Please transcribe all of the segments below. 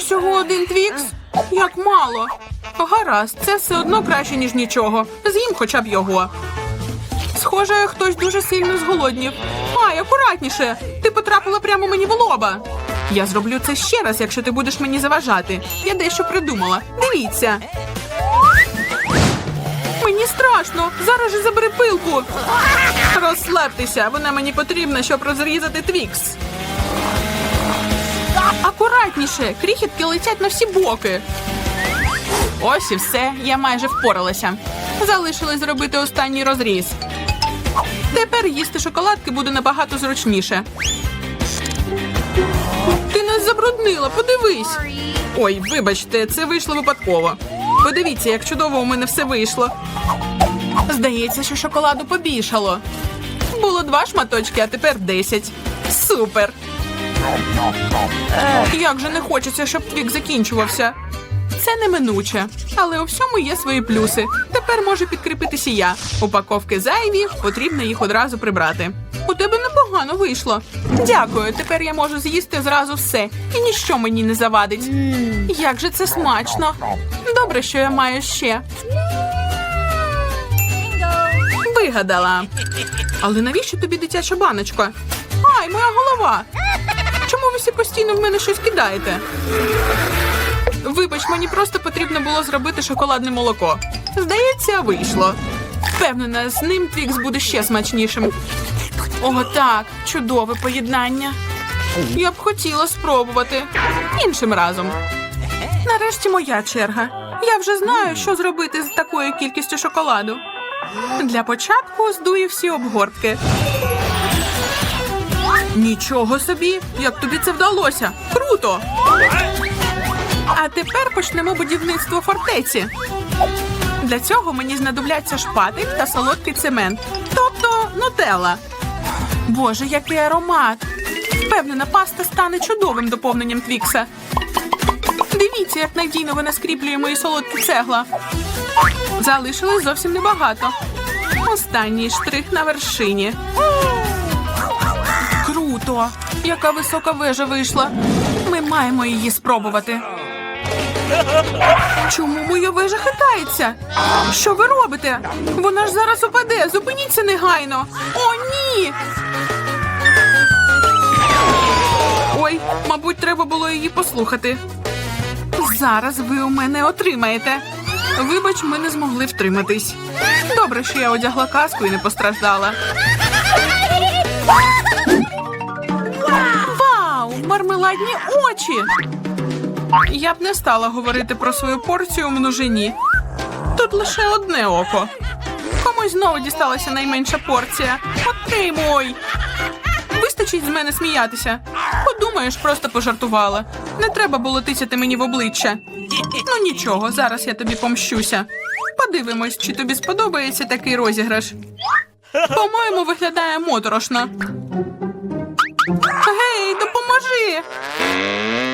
Усього один твікс? Як мало. Гаразд, це все одно краще, ніж нічого. З'їм хоча б його. Схоже, хтось дуже сильно зголоднів. Ай, акуратніше! Ти потрапила прямо мені в лоба. Я зроблю це ще раз, якщо ти будеш мені заважати. Я дещо придумала. Дивіться. Мені страшно. Зараз же забери пилку. Розслабтеся, вона мені потрібна, щоб розрізати твікс. Акуратніше, крихітки летять на всі боки. Ось і все, я майже впоралася. Залишилось зробити останній розріз. Тепер їсти шоколадки буде набагато зручніше. Ти нас забруднила, подивись. Ой, вибачте, це вийшло випадково. Подивіться, як чудово у мене все вийшло. Здається, що шоколаду побільшало. Було два шматочки, а тепер десять. Супер. Як же не хочеться, щоб твік закінчувався. Це неминуче, але у всьому є свої плюси. Тепер може підкріпитися я. Упаковки зайві, потрібно їх одразу прибрати. У тебе непогано вийшло. Дякую. Тепер я можу з'їсти зразу все, і ніщо мені не завадить. Як же це смачно! Добре, що я маю ще. Вигадала. Але навіщо тобі дитяча баночка? Ай, моя голова! Чому ви всі постійно в мене щось кидаєте? Вибач, мені просто потрібно було зробити шоколадне молоко. Здається, вийшло. Впевнена, з ним твікс буде ще смачнішим. О, так, чудове поєднання. Я б хотіла спробувати іншим разом. Нарешті моя черга. Я вже знаю, що зробити з такою кількістю шоколаду. Для початку здую всі обгортки. Нічого собі, як тобі це вдалося? Круто! А тепер почнемо будівництво фортеці. Для цього мені знадобляться шпатель та солодкий цемент, тобто нутелла. Боже, який аромат! Впевнена, паста стане чудовим доповненням твікса. Дивіться, як надійно вона скріплює мої солодкі цегла. Залишилось зовсім небагато. Останній штрих на вершині. Круто! Яка висока вежа вийшла. Ми маємо її спробувати. Чому моя вежа хитається? Що ви робите? Вона ж зараз упаде. Зупиніться негайно. О, ні. Ой, мабуть, треба було її послухати. Зараз ви у мене отримаєте. Вибач, ми не змогли втриматись. Добре, що я одягла каску і не постраждала. Мармеладні очі! Я б не стала говорити про свою порцію у множині. Тут лише одне око. Комусь знову дісталася найменша порція. Отримуй! Вистачить з мене сміятися. Подумаєш, просто пожартувала. Не треба було тисяти мені в обличчя. Ну нічого, зараз я тобі помщуся. Подивимось, чи тобі сподобається такий розіграш. По-моєму, виглядає моторошно.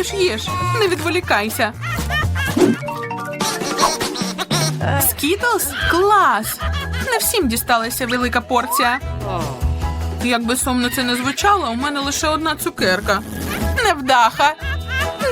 Їж, їж, не відволікайся. Скітлс? Клас! Не всім дісталася велика порція. Як би сумно це не звучало, у мене лише одна цукерка. Невдаха.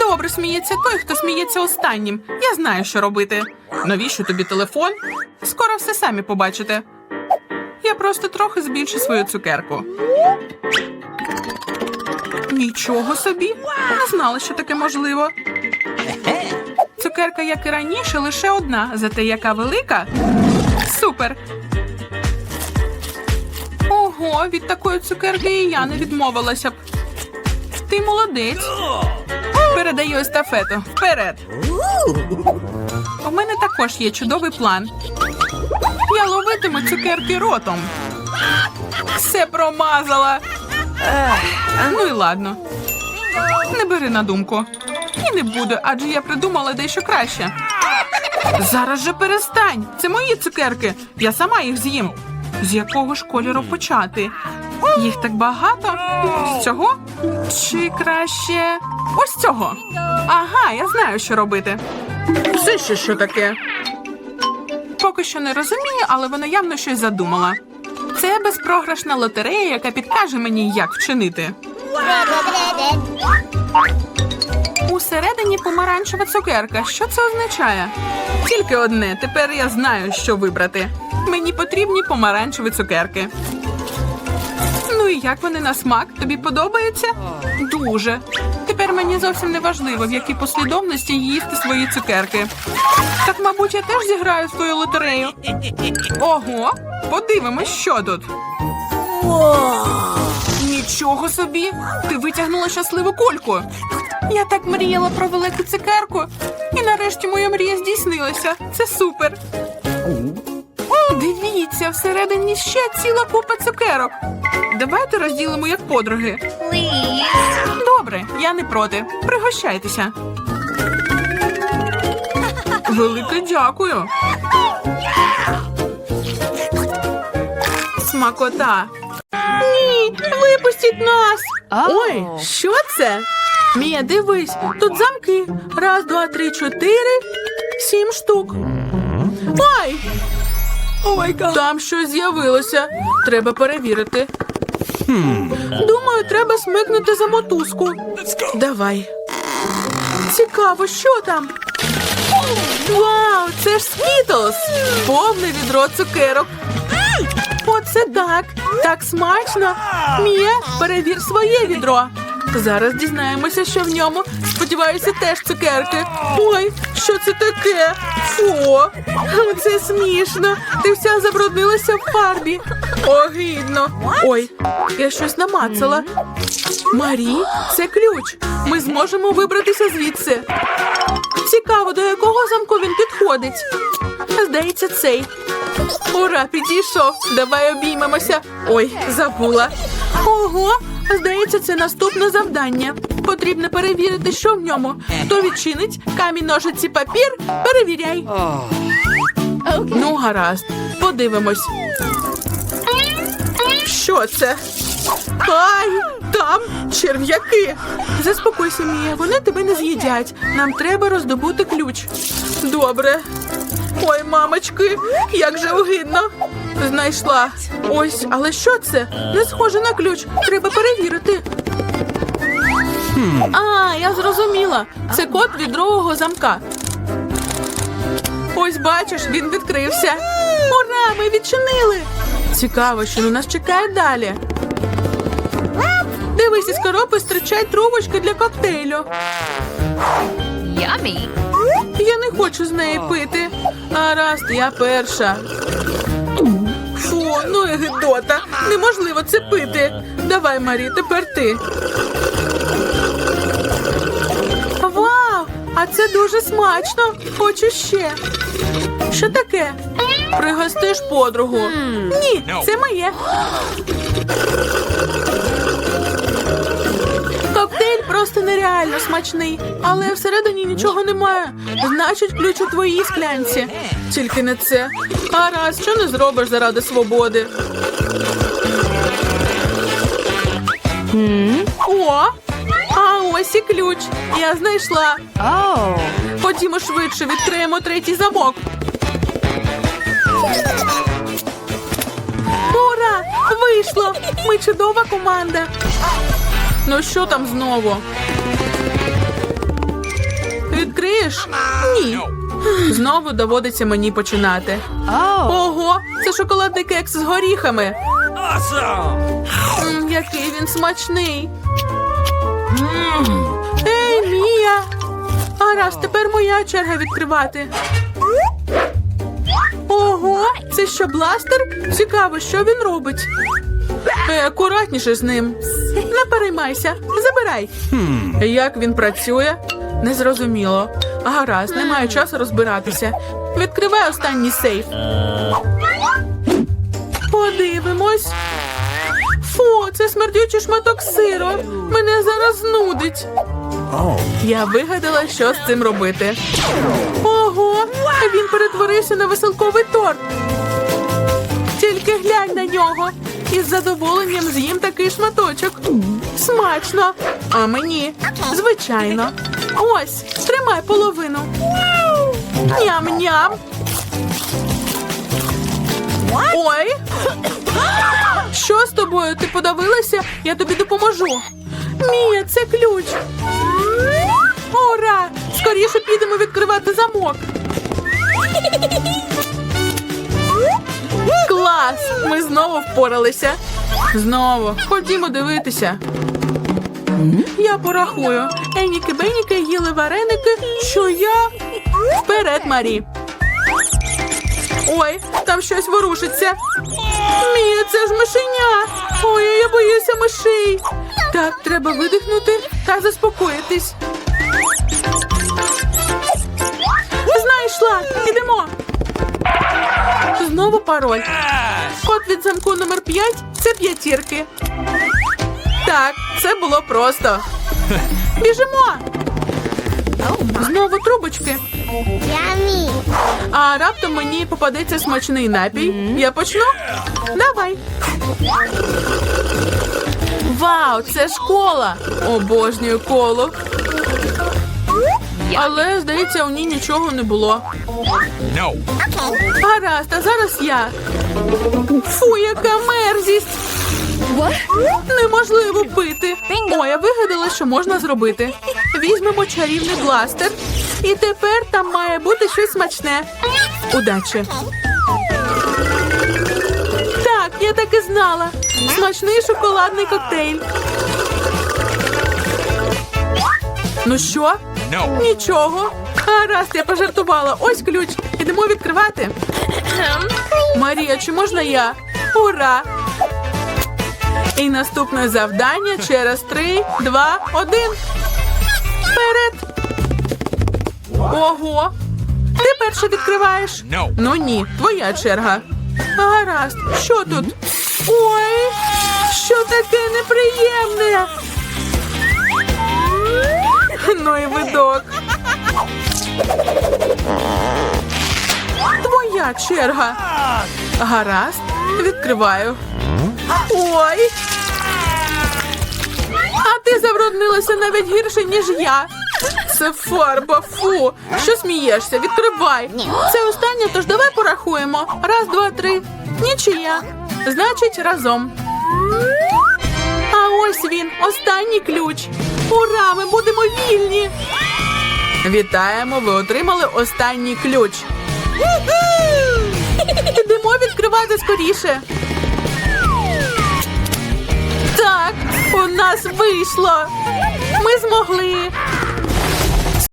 Добре сміється той, хто сміється останнім. Я знаю, що робити. Навіщо тобі телефон? Скоро все самі побачите. Я просто трохи збільшу свою цукерку. Нічого собі. Не знала, що таке можливо. Цукерка, як і раніше, лише одна, зате яка велика. Супер. Ого, від такої цукерки і я не відмовилася б. Ти молодець. Передаю естафету. Вперед. У мене також є чудовий план. Я ловитиму цукерки ротом. Все промазала. Ну і ладно. Не бери на думку. І не буду, адже я придумала дещо краще. Зараз же перестань. Це мої цукерки. Я сама їх з'їм. З якого ж кольору почати? Їх так багато. З цього? Чи краще ось цього? Ага, я знаю, що робити. Це ще що таке? Поки що не розумію, але вона явно щось задумала. Це безпрограшна лотерея, яка підкаже мені, як вчинити. Усередині помаранчева цукерка. Що це означає? Тільки одне. Тепер я знаю, що вибрати. Мені потрібні помаранчеві цукерки. Ну і як вони на смак? Тобі подобається? Дуже. Тепер мені зовсім не важливо, в якій послідовності їсти свої цукерки. Так, мабуть, я теж зіграю свою лотерею. Ого, подивимось, що тут. Нічого собі! Ти витягнула щасливу кульку. Я так мріяла про велику цукерку, і нарешті моя мрія здійснилася. Це супер. Дивіться, всередині ще ціла купа цукерок. Давайте розділимо як подруги. Добре, я не проти. Пригощайтеся. Велике дякую. Смакота. Ні, випустіть нас. Ой, що це? Мія, дивись, тут замки. Раз, два, три, чотири, сім штук. Ой! Там щось з'явилося. Треба перевірити. Думаю, треба смикнути за мотузку. Давай. Цікаво, що там? Вау, це ж Скітлс! Повне відро цукерок. Оце так. Так смачно. Мія, перевір своє відро. Зараз дізнаємося, що в ньому. Сподіваюся, теж цукерки. Ой, що це таке? Фу, це смішно. Ти вся забруднилася в фарбі. Огидно. Ой, я щось намацала. Марі, це ключ. Ми зможемо вибратися звідси. Цікаво, до якого замку він підходить. Здається, цей. Ура, підійшов. Давай обіймемося. Ой, забула. Ого, здається, це наступне завдання. Потрібно перевірити, що в ньому. Хто відчинить камінь, ножиці, папір? Перевіряй. Ну, гаразд, подивимось. Що це? Ай, там черв'яки. Заспокойся, Мія, вони тебе не з'їдять. Нам треба роздобути ключ. Добре. Ой, мамочки, як же огидно. Знайшла. Ось, але що це? Не схоже на ключ. Треба перевірити. А, я зрозуміла. Це код від другого замка. Ось бачиш, він відкрився. Ура! Ми відчинили. Цікаво, що на нас чекає далі. Дивись, із коробки стирчать трубочки для коктейлю. Yummy. Я не хочу з неї пити. Гаразд, я перша. Фу, ну і гидота. Неможливо це пити. Давай, Марі, тепер ти. Вау! А це дуже смачно. Хочу ще. Що таке? Пригостиш подругу. Ні, це моє. Нереально смачний, але всередині нічого немає. Значить, ключ у твоїй склянці. Тільки не це. Гаразд, що не зробиш заради свободи. О! А ось і ключ. Я знайшла. Ходімо швидше, відкриємо третій замок. Ура! Вийшло! Ми чудова команда. Ну що там знову? Відкриєш? Ні. Знову доводиться мені починати. Ого, це шоколадний кекс з горіхами. М, який він смачний. Ей, Мія! Гаразд, тепер моя черга відкривати. Ого, це що бластер? Цікаво, що він робить. Е, акуратніше з ним. Не переймайся, забирай. Як він працює? Незрозуміло. Гаразд, немає часу розбиратися. Відкривай останній сейф. Подивимось. Фу, це смердючий шматок сиру. Мене зараз нудить. Я вигадала, що з цим робити. Ого, він перетворився на веселковий торт. Тільки глянь на нього. Із задоволенням з'їм такий шматочок. Смачно. А мені? Звичайно. Ось, тримай половину. Ням-ням. Ой. Що з тобою? Ти подавилася? Я тобі допоможу. Мія, це ключ. Ура! Скоріше підемо відкривати замок. Клас! Ми знову впоралися. Знову. Ходімо дивитися. Я порахую. Еніки Беніки їли вареники, що я. Вперед, Марі. Ой, там щось ворушиться. Мія, це ж мишеня. Ой, я боюся мишей. Так, треба видихнути та заспокоїтись. Знайшла. Ідемо. Знову пароль. Код від замку номер 5 це п'ятірки. Так, це було просто. Біжимо. Знову трубочки. А раптом мені попадеться смачний напій. Я почну? Давай. Вау, це школа! Обожнюю коло. Але, здається, у ній нічого не було. Гаразд, а зараз я. Фу, яка мерзість! Неможливо пити. О, я вигадала, що можна зробити. Візьмемо чарівний бластер. І тепер там має бути щось смачне. Удачі! Так, я так і знала. Смачний шоколадний коктейль. Ну що? No. Нічого. Гаразд, я пожартувала. Ось ключ. Ідемо відкривати. Марія, чи можна я? Ура! І наступне завдання через три, два, один. Вперед! Ого! Ти перше відкриваєш. No. Ну ні, твоя черга. Гаразд, що тут? Ой, що таке неприємне. Ну і видок. Твоя черга. Гаразд, відкриваю. Ой. А ти забруднилася навіть гірше, ніж я. Це фарба, фу. Що смієшся? Відкривай. Це останнє, тож давай порахуємо. Раз, два, три. Нічия. Значить, разом. А ось він, останній ключ. Ура! Ми будемо вільні. Вітаємо! Ви отримали останній ключ. Ідемо відкривати скоріше. Так, у нас вийшло. Ми змогли.